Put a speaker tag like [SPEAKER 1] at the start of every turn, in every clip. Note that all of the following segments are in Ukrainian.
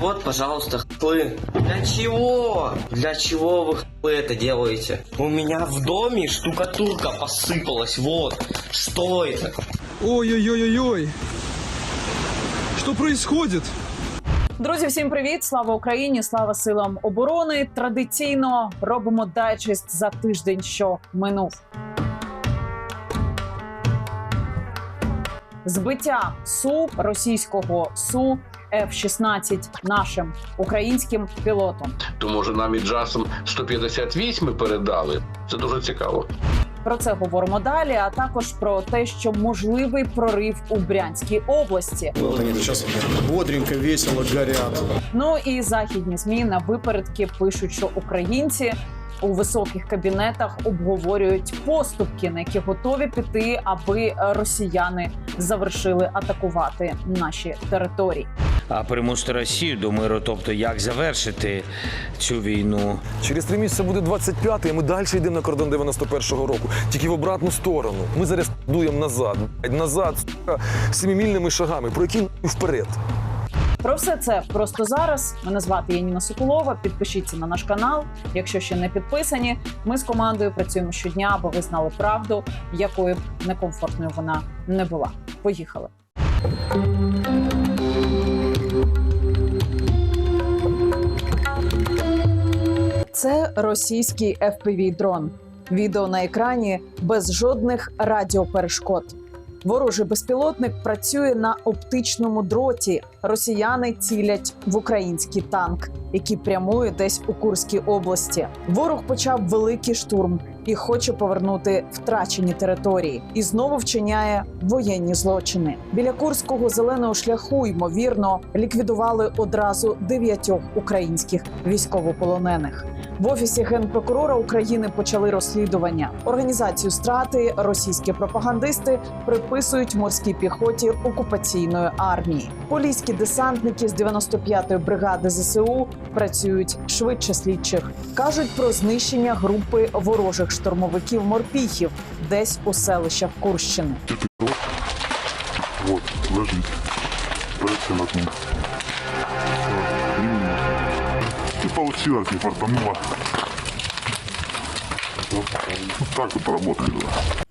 [SPEAKER 1] Вот, пожалуйста, хлы. Для чего? Для чего вы хлы это делаете? У меня в доме штукатурка посыпалась, вот. Что это?
[SPEAKER 2] Ой-ой-ой-ой-ой. Что происходит?
[SPEAKER 3] Друзі, всім привіт! Слава Україні! Слава силам оборони! Традиційно робимо дайджест за тиждень, що минув. Збиття су російського су F-16 нашим українським пілотом.
[SPEAKER 4] то може навіть часом 158 передали. Це дуже цікаво.
[SPEAKER 3] Про це говоримо далі. А також про те, що можливий прорив у Брянській області.
[SPEAKER 5] Вот они бодренько, весело горят.
[SPEAKER 3] Ну і західні змі на випередки пишуть, що українці у високих кабінетах обговорюють поступки, на які готові піти, аби росіяни завершили атакувати наші території.
[SPEAKER 6] А примусити Росію до миру, тобто як завершити цю війну.
[SPEAKER 2] Через три місяці буде 25-й, а ми далі йдемо на кордон 91-го року. Тільки в обратну сторону. Ми зараз дуємо назад. Назад, сука, семимільними шагами. Про які вперед.
[SPEAKER 3] Про все це просто зараз. Мене звати Яніна Соколова. Підпишіться на наш канал, якщо ще не підписані. Ми з командою працюємо щодня, аби ви знали правду, якою б некомфортною вона не була. Поїхали. Це російський fpv дрон. Відео на екрані без жодних радіоперешкод. Ворожий безпілотник працює на оптичному дроті. Росіяни цілять в український танк, який прямує десь у Курській області. Ворог почав великий штурм і хоче повернути втрачені території. І знову вчиняє воєнні злочини. Біля Курського зеленого шляху ймовірно ліквідували одразу дев'ятьох українських військовополонених. В офісі генпрокурора України почали розслідування. Організацію страти російські пропагандисти приписують морській піхоті окупаційної армії. Поліські десантники з 95-ї бригади ЗСУ працюють швидше слідчих. кажуть про знищення групи ворожих штурмовиків морпіхів десь у селищах Курщини.
[SPEAKER 7] Вот, лежить. Проекция над ним. И получилось, не фартануло. Так вот.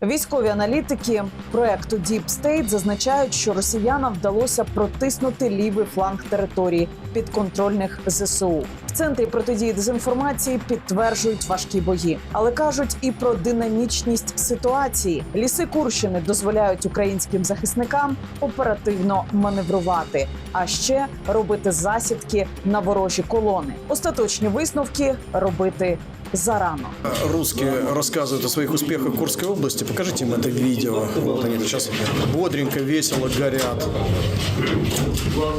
[SPEAKER 3] Військові аналітики проекту Deep State зазначають, що росіянам вдалося протиснути лівий фланг території підконтрольних ЗСУ. В центрі протидії дезінформації підтверджують важкі бої, але кажуть і про динамічність ситуації. Ліси Курщини дозволяють українським захисникам оперативно маневрувати, а ще робити засідки на ворожі колони. Остаточні висновки робити зарано.
[SPEAKER 5] Русские рассказывают о своих успехах Курской области. Покажите им это видео. Вот они сейчас бодренько, весело горят.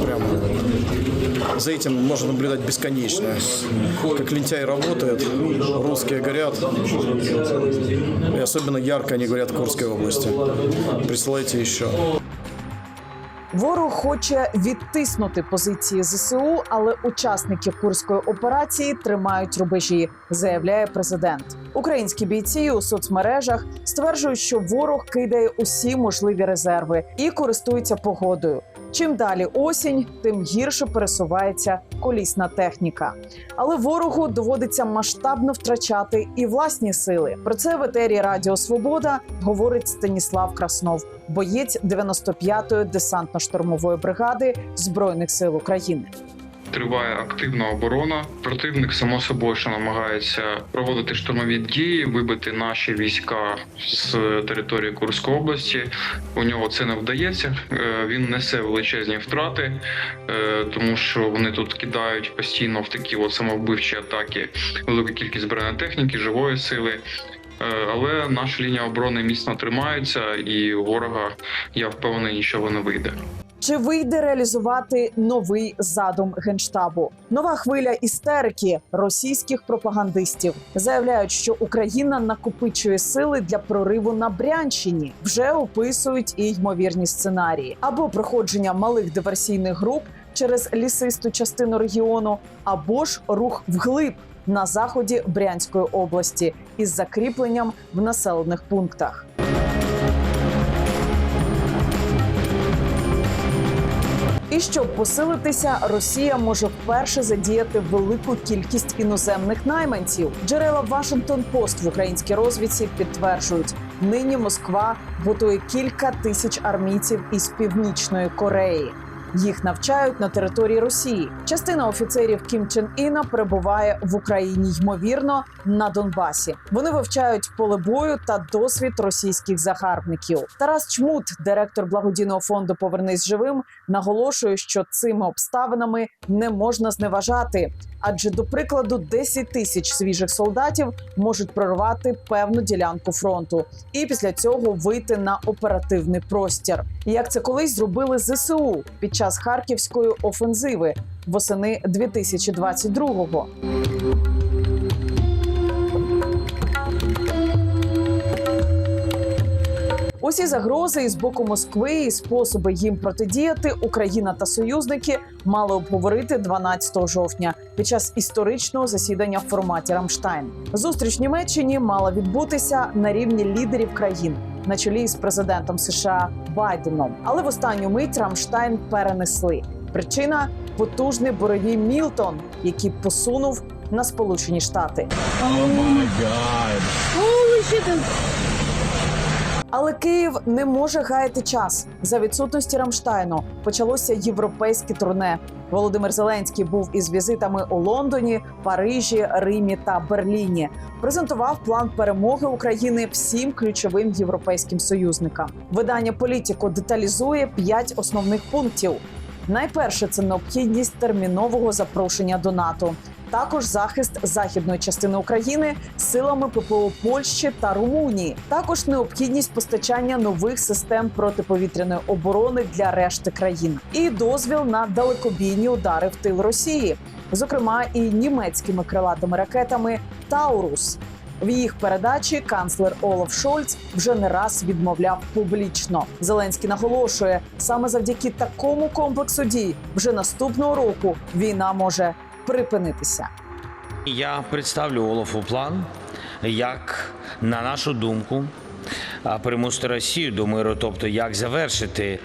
[SPEAKER 5] Прям за этим можно наблюдать бесконечно. Как лентяй работает, русские горят. И особенно ярко они горят в Курской области. Присылайте еще.
[SPEAKER 3] Ворог хоче відтиснути позиції ЗСУ, але учасники курської операції тримають рубежі, заявляє президент. Українські бійці у соцмережах стверджують, що ворог кидає усі можливі резерви і користується погодою. Чим далі осінь, тим гірше пересувається колісна техніка. Але ворогу доводиться масштабно втрачати і власні сили. Про це в етері Радіо Свобода говорить Станіслав Краснов, боєць 95-ї десантно-штурмової бригади збройних сил України.
[SPEAKER 8] Триває активна оборона. Противник само собою що намагається проводити штурмові дії, вибити наші війська з території Курської області. У нього це не вдається. Е, Він несе величезні втрати, е, тому що вони тут кидають постійно в такі от самовбивчі атаки велику кількість бронетехніки, живої сили. Е, Але наша лінія оборони міцно тримається, і ворога я впевнений, нічого не вийде.
[SPEAKER 3] Чи вийде реалізувати новий задум генштабу? Нова хвиля істерики російських пропагандистів заявляють, що Україна накопичує сили для прориву на Брянщині. Вже описують і ймовірні сценарії або проходження малих диверсійних груп через лісисту частину регіону, або ж рух вглиб на заході Брянської області із закріпленням в населених пунктах. І щоб посилитися, Росія може вперше задіяти велику кількість іноземних найманців. Джерела Вашингтон Пост в українській розвідці підтверджують, нині Москва готує кілька тисяч армійців із північної Кореї. Їх навчають на території Росії. Частина офіцерів Кім Чен Іна перебуває в Україні, ймовірно, на Донбасі. Вони вивчають поле бою та досвід російських загарбників. Тарас Чмут, директор благодійного фонду Повернись живим, наголошує, що цими обставинами не можна зневажати. Адже, до прикладу, 10 тисяч свіжих солдатів можуть прорвати певну ділянку фронту і після цього вийти на оперативний простір. Як це колись зробили ЗСУ під час харківської офензиви восени 2022-го. Усі загрози із боку Москви і способи їм протидіяти Україна та союзники мали обговорити 12 жовтня під час історичного засідання в форматі Рамштайн. Зустріч в Німеччині мала відбутися на рівні лідерів країн на чолі з президентом США Байденом. Але в останню мить Рамштайн перенесли. Причина потужний боровій Мілтон, який посунув на Сполучені Штати. Але Київ не може гаяти час за відсутності Рамштайну. Почалося європейське турне. Володимир Зеленський був із візитами у Лондоні, Парижі, Римі та Берліні. Презентував план перемоги України всім ключовим європейським союзникам. Видання політико деталізує п'ять основних пунктів. Найперше це необхідність термінового запрошення до НАТО. Також захист західної частини України силами ППО Польщі та Румунії. Також необхідність постачання нових систем протиповітряної оборони для решти країн і дозвіл на далекобійні удари в тил Росії, зокрема і німецькими крилатими ракетами Таурус. В їх передачі канцлер Олаф Шольц вже не раз відмовляв публічно. Зеленський наголошує, саме завдяки такому комплексу дій вже наступного року війна може припинитися.
[SPEAKER 6] Я представлю Олафу план, як, на нашу думку, а, примусити Росію до миру, тобто як завершити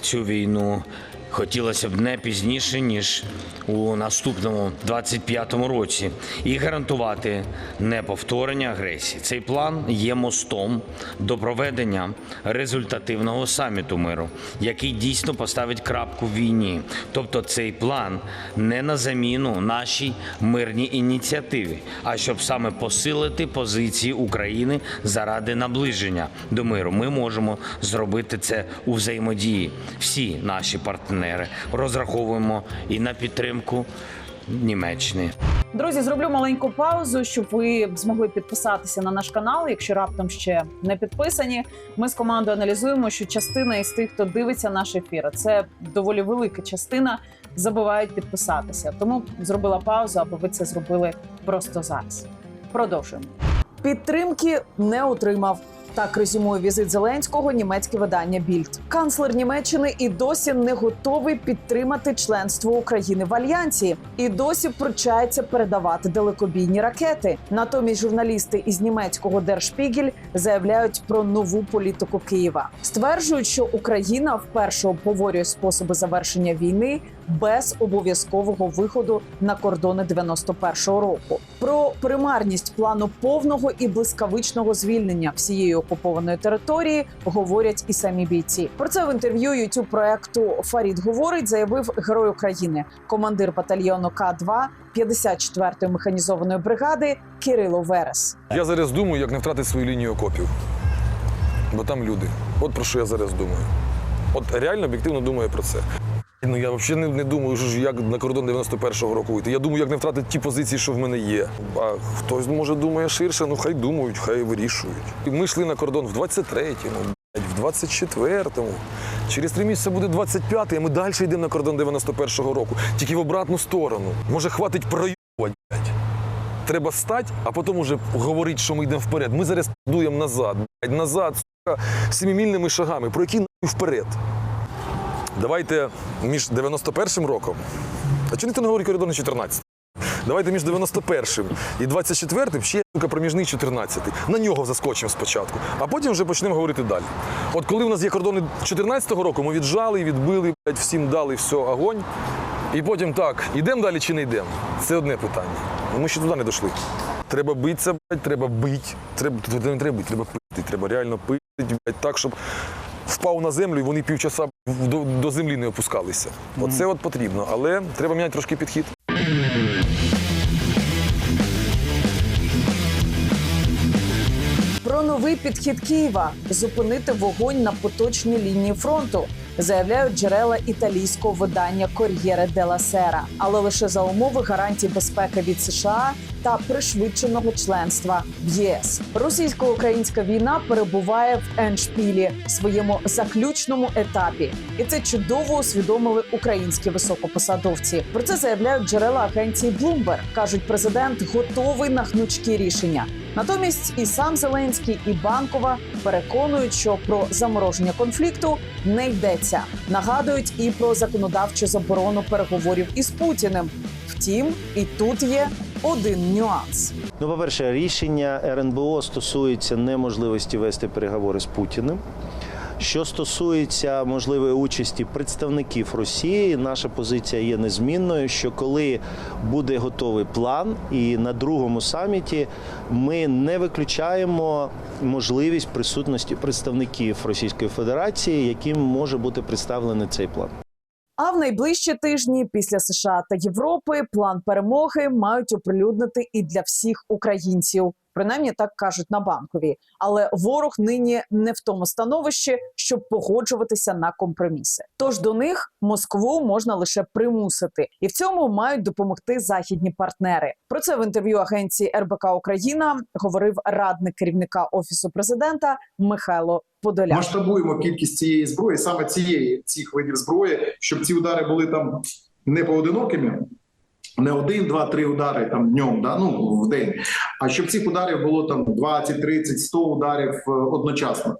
[SPEAKER 6] цю війну. Хотілося б не пізніше, ніж у наступному 25-му році, і гарантувати неповторення агресії. Цей план є мостом до проведення результативного саміту миру, який дійсно поставить крапку в війні. Тобто, цей план не на заміну нашій мирній ініціативі, а щоб саме посилити позиції України заради наближення до миру. Ми можемо зробити це у взаємодії. Всі наші партнери розраховуємо і на підтримку Німеччини.
[SPEAKER 3] Друзі, зроблю маленьку паузу, щоб ви змогли підписатися на наш канал, якщо раптом ще не підписані. Ми з командою аналізуємо, що частина із тих, хто дивиться наш ефір, це доволі велика частина, забувають підписатися. Тому зробила паузу, аби ви це зробили просто зараз. Продовжуємо. Підтримки не отримав. Так резюмує візит Зеленського німецьке видання Більд. Канцлер Німеччини і досі не готовий підтримати членство України в альянсі, і досі пручається передавати далекобійні ракети. Натомість журналісти із німецького Держпігель заявляють про нову політику Києва. Стверджують, що Україна вперше обговорює способи завершення війни без обов'язкового виходу на кордони 91-го року. Про примарність плану повного і блискавичного звільнення всієї окупованої території говорять і самі бійці. Про це в інтерв'ю youtube проекту Фарід говорить, заявив герой України, командир батальйону К-2 54-ї механізованої бригади Кирило Верес.
[SPEAKER 2] Я зараз думаю, як не втратити свою лінію окопів. Бо там люди. От про що я зараз думаю. От реально об'єктивно думаю про це. Ну я взагалі не, не думаю, що як на кордон 91-го року вийти. Я думаю, як не втратити ті позиції, що в мене є. А хтось може думає ширше, ну хай думають, хай вирішують. І Ми йшли на кордон в 23-му, в 24-му. Через три місяці буде 25-й, а ми далі йдемо на кордон 91-го року. Тільки в обратну сторону. Може, хватить проювати. Треба стати, а потім уже говорити, що ми йдемо вперед. Ми зараз дуємо назад, назад, сука, семимільними шагами. Про які вперед? Давайте між 91-м роком. А чому ніхто не говорить коридор на 14? Давайте між 91-м і 24-м ще сука, проміжний 14-й. На нього заскочимо спочатку, а потім вже почнемо говорити далі. От коли у нас є кордони 14-го року, ми віджали, відбили, блядь, всім дали все, огонь. І потім так, йдемо далі чи не йдемо? Це одне питання. Ми ще туди не дійшли. Треба битися, блядь, треба бити. Треба, не треба бити, треба пити. Треба реально пити, блядь, так, щоб впав на землю і вони півчаса в- до, до землі не опускалися. Оце от потрібно. Але треба міняти трошки підхід.
[SPEAKER 3] Про новий підхід Києва зупинити вогонь на поточній лінії фронту. Заявляють джерела італійського видання Кор'єре Дела Сера, але лише за умови гарантій безпеки від США та пришвидшеного членства в ЄС. Російсько-українська війна перебуває в еншпілі своєму заключному етапі, і це чудово усвідомили українські високопосадовці. Про це заявляють джерела агенції Bloomberg. кажуть, президент готовий на гнучкі рішення. Натомість і сам Зеленський, і Банкова переконують, що про замороження конфлікту не йдеться. Нагадують і про законодавчу заборону переговорів із Путіним. Втім, і тут є один нюанс.
[SPEAKER 9] Ну, по-перше, рішення РНБО стосується неможливості вести переговори з Путіним. Що стосується можливої участі представників Росії, наша позиція є незмінною. Що коли буде готовий план, і на другому саміті ми не виключаємо можливість присутності представників Російської Федерації, яким може бути представлений цей план.
[SPEAKER 3] А в найближчі тижні після США та Європи план перемоги мають оприлюднити і для всіх українців. Принаймні так кажуть на банковій. Але ворог нині не в тому становищі, щоб погоджуватися на компроміси. Тож до них Москву можна лише примусити, і в цьому мають допомогти західні партнери. Про це в інтерв'ю агенції РБК Україна говорив радник керівника офісу президента Михайло Подоляк.
[SPEAKER 10] масштабуємо кількість цієї зброї, саме цієї цих видів зброї, щоб ці удари були там не поодинокими, не один, два, три удари там днем, да ну в день. А щоб цих ударів було там 20, 30, 100 ударів е, одночасно.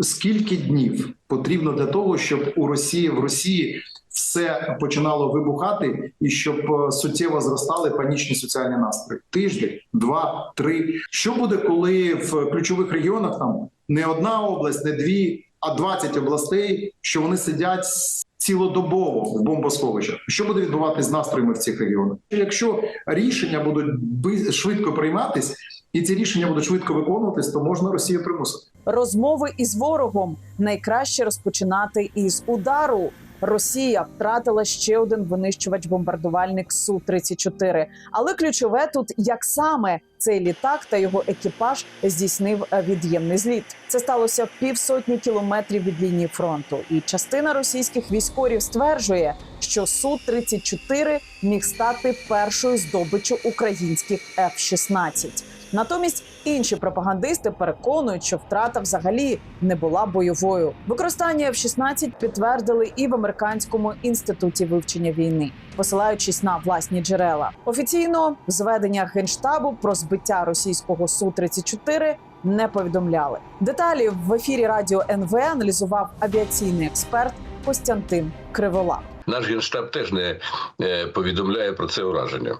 [SPEAKER 10] Скільки днів потрібно для того, щоб у Росії в Росії все починало вибухати, і щоб е, суттєво зростали панічні соціальні настрої? Тиждень, два, три. Що буде, коли в ключових регіонах там не одна область, не дві, а 20 областей, що вони сидять цілодобово в бомбосховищах? Що буде відбуватися з настроями в цих регіонах? Якщо рішення будуть швидко прийматись, і ці рішення будуть швидко виконуватись, то можна Росію примусити.
[SPEAKER 3] Розмови із ворогом найкраще розпочинати із удару. Росія втратила ще один винищувач-бомбардувальник су 34 Але ключове тут як саме цей літак та його екіпаж здійснив від'ємний зліт. Це сталося півсотні кілометрів від лінії фронту, і частина російських військових стверджує, що су 34 міг стати першою здобиччю українських F-16. Натомість інші пропагандисти переконують, що втрата взагалі не була бойовою. Використання F-16 підтвердили і в американському інституті вивчення війни, посилаючись на власні джерела. Офіційно зведення генштабу про збиття російського су 34 не повідомляли. Деталі в ефірі радіо НВ аналізував авіаційний експерт Костянтин Кривола.
[SPEAKER 4] Наш генштаб теж не е, повідомляє про це ураження.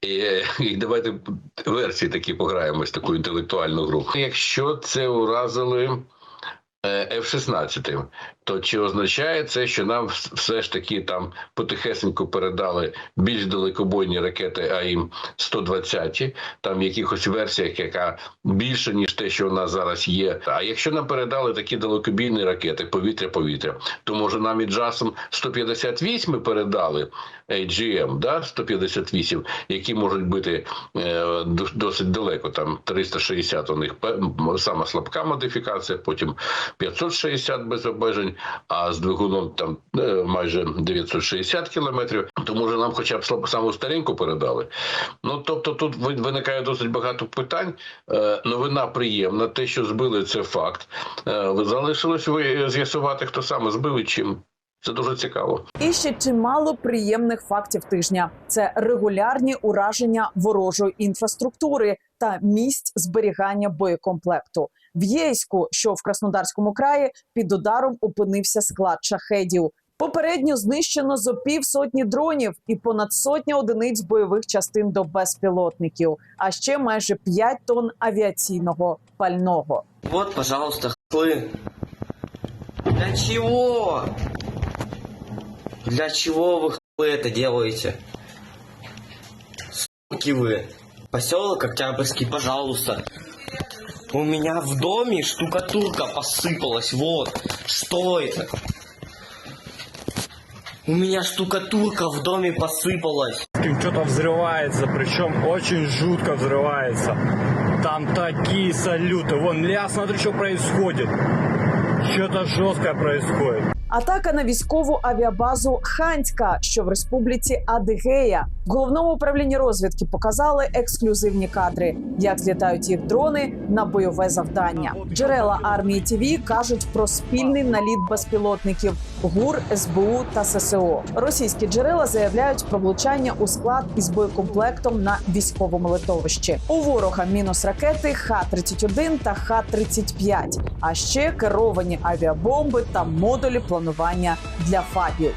[SPEAKER 4] І, і давайте версії такі пограємось, таку інтелектуальну гру. Якщо це уразили е, F-16, то чи означає це, що нам все ж таки там потихесенько передали більш далекобойні ракети АІМ 120 там в якихось версіях, яка більше ніж те, що у нас зараз є. А якщо нам передали такі далекобійні ракети, повітря-повітря, то може нам і джасом 158 передали AGM, да, 158, які можуть бути е, досить далеко. Там 360 у них сама слабка модифікація, потім 560 без обмежень, а з двигуном там е, майже 960 кілометрів. То може нам хоча б саму стареньку передали. Ну тобто тут ви- виникає досить багато питань. Е, Новина приємна, те, що збили, це факт. Е, Залишилось ви з'ясувати, хто саме збив і чим. Це дуже цікаво.
[SPEAKER 3] І ще чимало приємних фактів тижня: це регулярні ураження ворожої інфраструктури та місць зберігання боєкомплекту. В Єйську, що в Краснодарському краї, під ударом опинився склад шахедів. Попередньо знищено зо півсотні дронів і понад сотня одиниць бойових частин до безпілотників, а ще майже 5 тонн авіаційного пального.
[SPEAKER 1] Вот, пожалуйста, хлы. Для чего? Для чего вы хлы это делаете? Суки вы. Поселок Октябрьский, пожалуйста. У меня в доме штукатурка посыпалась. Вот. Что это? У меня штукатурка в доме посыпалась.
[SPEAKER 11] Что-то взрывается, причем очень жутко взрывается. Там такие салюты. Вон, я смотрю, что происходит. Что-то жесткое происходит.
[SPEAKER 3] Атака на військову авіабазу Ханська, що в республіці Адигея. В головному управлінні розвідки показали ексклюзивні кадри, як злітають їх дрони на бойове завдання. Джерела армії ТВ кажуть про спільний наліт безпілотників ГУР, СБУ та ССО. Російські джерела заявляють про влучання у склад із боєкомплектом на військовому литовищі. У ворога мінус ракети Х-31 та Х-35, а ще керовані авіабомби та модулі планування для ФАБів.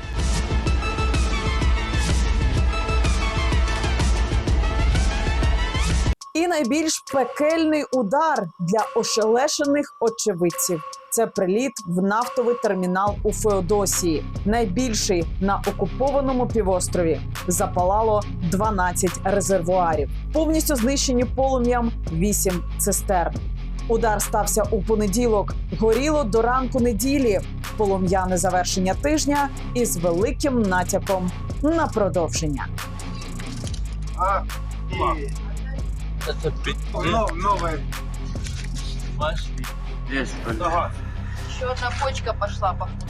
[SPEAKER 3] І найбільш пекельний удар для ошелешених очевидців. Це приліт в нафтовий термінал у Феодосії, найбільший на окупованому півострові. Запалало 12 резервуарів, повністю знищені полум'ям 8 цистерн. Удар стався у понеділок. Горіло до ранку неділі. Полум'яне завершення тижня із великим натяком на продовження.
[SPEAKER 12] Еще одна почка пошла, походу.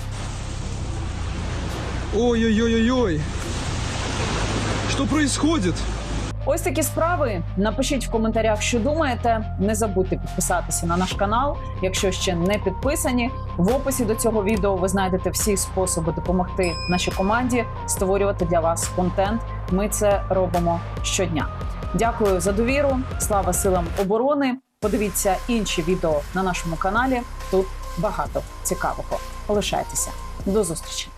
[SPEAKER 11] Ой-ой-ой-ой-ой. Что происходит?
[SPEAKER 3] Ось такі справи. Напишіть в коментарях, що думаєте. Не забудьте підписатися на наш канал, якщо ще не підписані. В описі до цього відео ви знайдете всі способи допомогти нашій команді створювати для вас контент. Ми це робимо щодня. Дякую за довіру. Слава силам оборони. Подивіться інші відео на нашому каналі. Тут багато цікавого. Лишайтеся. До зустрічі.